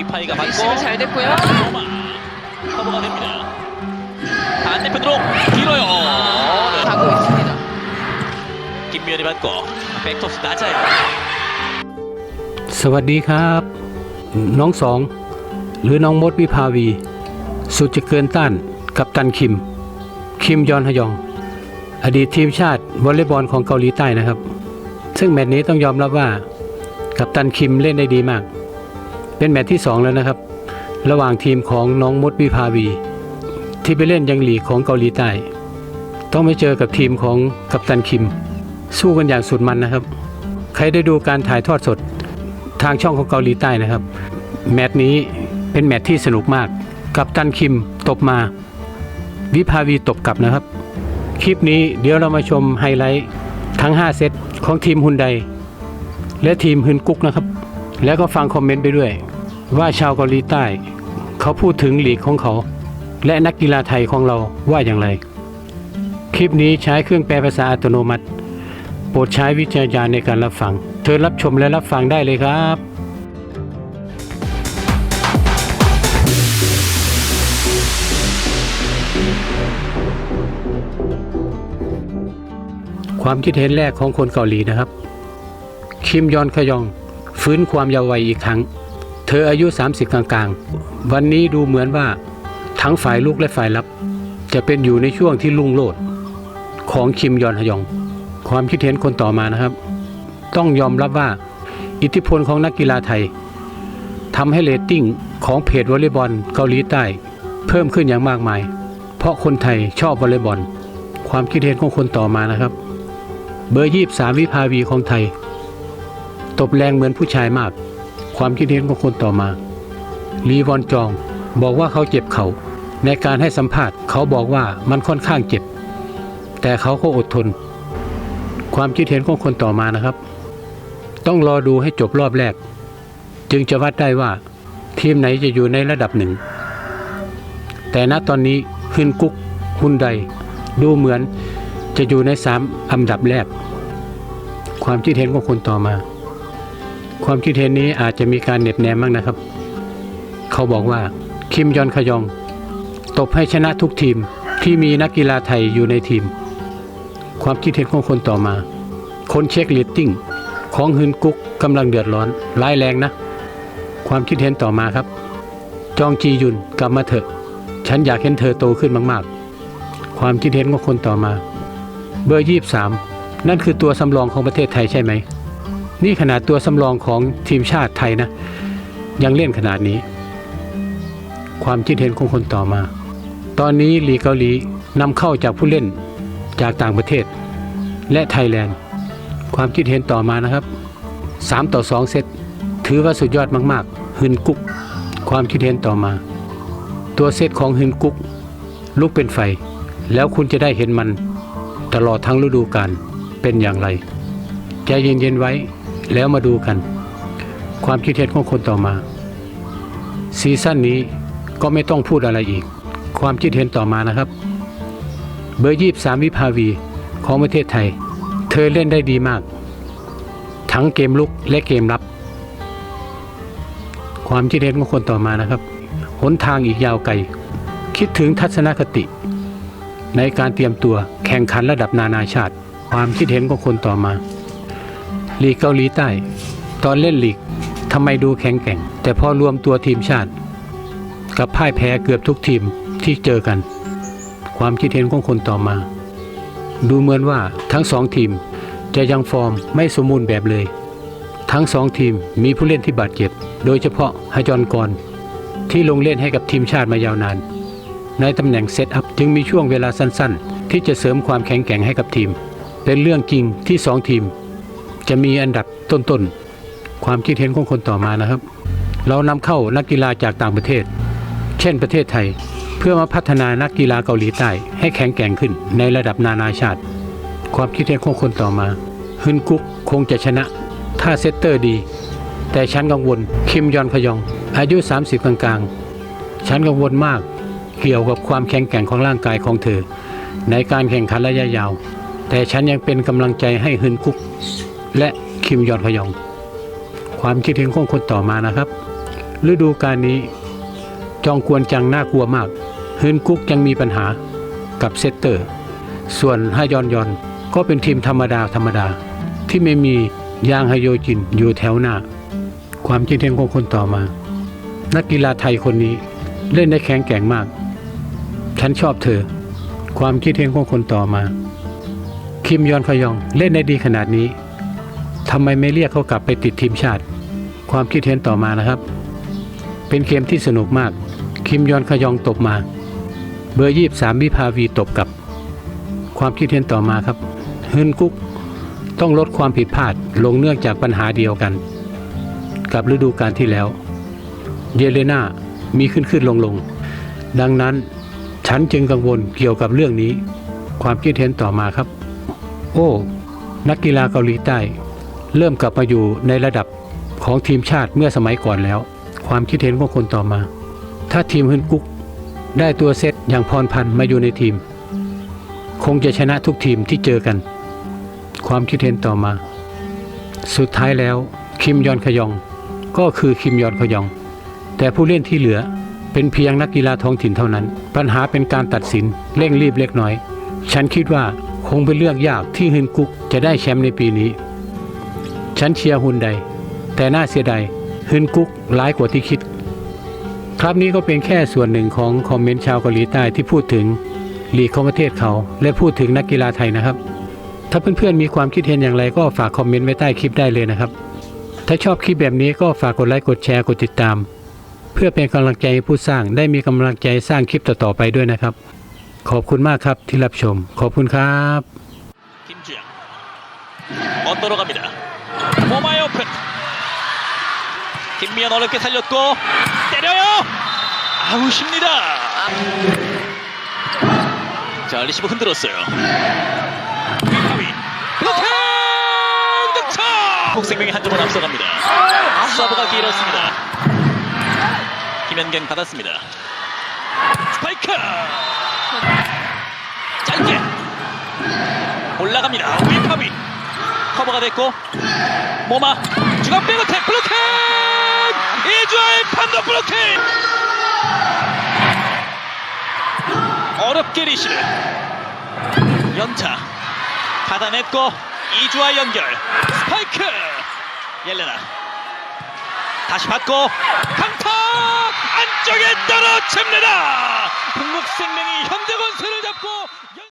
위파이가 받고 리시브 잘 됐고요. 노마 커버가 됩니다. 반대편으로 길어요. 네. 가고 있습니다. 김미연이 받고 백토스 낮아요. สวัสดีครับ น้องสอง หรือน้องมดวิภาวี สุดจะเกินต้านกับตันคิม คิมยอนฮยอง อดีตทีมชาติวอลเลย์บอลของเกาหลีใต้นะครับ ซึ่งแมตช์นี้ต้องยอมรับว่า กับตันคิมเล่นได้ดีมาก เป็นแมตช์ที่สองแล้วนะครับ ระหว่างทีมของน้องมดวิภาวี ที่ไปเล่นยังหลีของเกาหลีใต้ ต้องไปเจอกับทีมของกัปตันคิม สู้กันอย่างสุดมันนะครับ ใครได้ดูการถ่ายทอดสดทางช่องของเกาหลีใต้นะครับ แมตช์นี้เป็นแมตช์ที่สนุกมาก กับตันคิมตบมา วิภาวีตบกลับนะครับ คลิปนี้เดี๋ยวเรามาชมไฮไลท์ทั้ง 5 เซตของทีมฮุนไดและทีมฮึนกุ๊กนะครับ แล้วก็ฟังคอมเมนต์ไปด้วย ว่าชาวเกาหลีใต้ เขาพูดถึงหลีกของเขา และนักกีฬาไทยของเราว่าอย่างไร คลิปนี้ใช้เครื่องแปลภาษาอัตโนมัติ โปรดใช้วิจารณญาณในการรับฟังเชิญรับชมและรับฟังได้เลยครับความคิดเห็นแรกของคนเกาหลีนะครับ คิมยอนขยอง ฟื้นความเยาว์วัยอีกครั้ง เธออายุ 30 กลางๆ วันนี้ดูเหมือนว่าทั้งฝ่ายลูกและฝ่ายรับ จะเป็นอยู่ในช่วงที่ลุ่งโลดของคิมยอนฮยอง ความคิดเห็นคนต่อมานะครับ ต้องยอมรับว่าอิทธิพลของนักกีฬาไทยทำให้เรตติ้งของเพจวอลเลย์บอลเกาหลีใต้ เพิ่มขึ้นอย่างมากมาย เพราะคนไทยชอบวอลเลย์บอล ความคิดเห็นของคนต่อมานะครับ เบอร์ยี่สามวิภาวีของไทย ตบแรงเหมือนผู้ชายมาก ความคิดเห็นของคนต่อมา ลีวอนจองบอกว่าเขาเจ็บเขา่าในการให้สัมภาษณ์เขาบอกว่ามันค่อนข้างเจ็บ แต่เขาก็อดทน ความคิดเห็นของคนต่อมานะครับ ต้องรอดูให้จบรอบแรก จึงจะวัดได้ว่า ทีมไหนจะอยู่ในระดับหนึ่ง แต่ณตอนนี้ฮึนกุ๊กฮุนไดดูเหมือนจะอยู่ในสามอันดับแรก ความคิดเห็นของคนต่อมา ความคิดเห็นนี้อาจจะมีการเหน็บแนมบ้างนะครับ เขาบอกว่าคิมยอนขยอง ตบให้ชนะทุกทีมที่มีนักกีฬาไทยอยู่ในทีม ความคิดเห็นของคนต่อมา คนเช็คเรตติ้งของฮึนกุ๊กกำลังเดือดร้อนร้ายแรงนะ ความคิดเห็นต่อมาครับ จองจียุนกลับมาเถอะ ฉันอยากเห็นเธอโตขึ้นมากๆ ความคิดเห็นของคนต่อมา เบอร์ยี่สามนั่นคือตัวสำรองของประเทศไทยใช่ไหม นี่ขนาดตัวสำรองของทีมชาติไทยนะ ยังเล่นขนาดนี้ ความคิดเห็นของคนต่อมา ตอนนี้ลีเกาหลีนำเข้าจากผู้เล่นจากต่างประเทศ และไทยแลนด์ ความคิดเห็นต่อมานะครับ 3 ต่อ 2 เซตถือว่าสุดยอดมากๆฮึนกุ๊กความคิดเห็นต่อมา ตัวเซตของฮึนกุ๊กลุกเป็นไฟ แล้วคุณจะได้เห็นมันตลอดทั้งฤดูกาลเป็นอย่างไรใจเย็นๆไว้ แล้วมาดูกัน ความคิดเห็นของคนต่อมา ซีซั่นนี้ก็ไม่ต้องพูดอะไรอีก ความคิดเห็นต่อมานะครับ เบอร์ยี่สามวิภาวีของประเทศไทย เธอเล่นได้ดีมาก ทั้งเกมลุกและเกมรับ ความคิดเห็นของคนต่อมานะครับ หนทางอีกยาวไกล คิดถึงทัศนคติ ในการเตรียมตัวแข่งขันระดับนานาชาติ ความคิดเห็นของคนต่อมา ลีกเกาหลีใต้ ตอนเล่นลีกทำไมดูแข็งแกร่ง แต่พอรวมตัวทีมชาติกับพ่ายแพ้เกือบทุกทีมที่เจอกัน ความคิดเห็นของคนต่อมา ดูเหมือนว่าทั้งสองทีมจะยังฟอร์มไม่สมบูรณ์แบบเลย ทั้งสองทีมมีผู้เล่นที่บาดเจ็บ โดยเฉพาะฮจอนกรที่ลงเล่นให้กับทีมชาติมายาวนาน ในตำแหน่งเซตอัพจึงมีช่วงเวลาสั้นๆ ที่จะเสริมความแข็งแกร่งให้กับทีม เป็นเรื่องจริงที่สองทีม จะมีอันดับต้นๆ ความคิดเห็นของคนต่อมานะครับ เรานำเข้านักกีฬาจากต่างประเทศ เช่นประเทศไทย เพื่อมาพัฒนานักกีฬาเกาหลีใต้ให้แข็งแกร่งขึ้นในระดับนานาชาติ ความคิดเห็นของคนต่อมาฮึนกุ๊กคงจะชนะ ถ้าเซตเตอร์ดี แต่ฉันกังวลคิมยอนพยอง อายุ 30 กลางๆ ฉันกังวลมากเกี่ยวกับความแข็งแกร่งของร่างกายของเธอ ในการแข่งขันระยะยาว แต่ฉันยังเป็นกำลังใจให้ฮึนกุ๊ก และคิมยอนพยอง ความคิดเห็นของคนต่อมานะครับ ฤดูกาลนี้ จองกวนจังน่ากลัวมากฮึนกุ๊กยังมีปัญหากับเซตเตอร์ ส่วนฮายอนยอนก็เป็นทีมธรรมดาธรรมดา ที่ไม่มียางฮโยจินอยู่แถวหน้า ความคิดเห็นของคนต่อมา นักกีฬาไทยคนนี้เล่นได้แข็งแกร่งมาก ฉันชอบเธอ ความคิดเห็นของคนต่อมา คิมยอนขยองเล่นได้ดีขนาดนี้ ทำไมไม่เรียกเขากลับไปติดทีมชาติ ความคิดเห็นต่อมานะครับ เป็นเกมที่สนุกมาก คิมยอนขยองตบมา เบอร์ยี่สามวิภาวีตบกับ ความคิดเห็นต่อมาครับฮึนกุ๊กต้องลดความผิดพลาดลงเนื่องจากปัญหาเดียวกัน กับฤดูกาลที่แล้ว เยเลนามีขึ้นขึ้นลงลงดังนั้นฉันจึงกังวลเกี่ยวกับเรื่องนี้ ความคิดเห็นต่อมาครับ โอ้ นักกีฬาเกาหลีใต้ เริ่มกลับมาอยู่ในระดับของทีมชาติเมื่อสมัยก่อนแล้ว ความคิดเห็นของคนต่อมา ถ้าทีมฮึนกุ๊กได้ตัวเซตอย่างพรพันธ์มาอยู่ในทีม คงจะชนะทุกทีมที่เจอกัน ความคิดเห็นต่อมา สุดท้ายแล้วคิมยอนขยอง ก็คือคิมยอนขยอง แต่ผู้เล่นที่เหลือเป็นเพียงนักกีฬาท้องถิ่นเท่านั้น ปัญหาเป็นการตัดสินเร่งรีบเล็กน้อย ฉันคิดว่าคงเป็นเรื่องยากที่ฮึนกุกจะได้แชมป์ในปีนี้ ฉันเชียร์ฮุนไดแต่น่าเสียดายฮึนกุกร้ายกว่าที่คิด ครับนี้ก็เป็นแค่ส่วนหนึ่งของคอมเมนต์ชาวเกาหลีใต้ที่พูดถึงลีกของประเทศเขา และพูดถึงนักกีฬาไทยนะครับ ถ้าเพื่อนๆมีความคิดเห็นอย่างไรก็ฝากคอมเมนต์ไว้ใต้คลิปได้เลยนะครับ ถ้าชอบคลิปแบบนี้ก็ฝากกดไลค์กดแชร์กดติดตาม เพื่อเป็นกำลังใจผู้สร้างได้มีกำลังใจสร้างคลิปต่อๆไปด้วยนะครับ ขอบคุณมากครับที่รับชม ขอบคุณครับ 모마이 오픈 김미연 어렵게 살렸고 때려요! 아웃입니다! 자 리시브 흔들었어요. 위파위. 블로킹 득점! 한국생명이 한 점을 앞서갑니다. 서브가 길었습니다. 김현경 받았습니다. 스파이크! 짧게! 올라갑니다. 위파비 커버가 됐고 모마 중앙 백어택 블로킹 이주아의 판도 블로킹 어렵게 리시브. 연타. 받아냈고 이주아 연결. 스파이크! 옐레나. 다시 받고 강타 안쪽에 떨어집니다! 한국생명이 현대건설을 잡고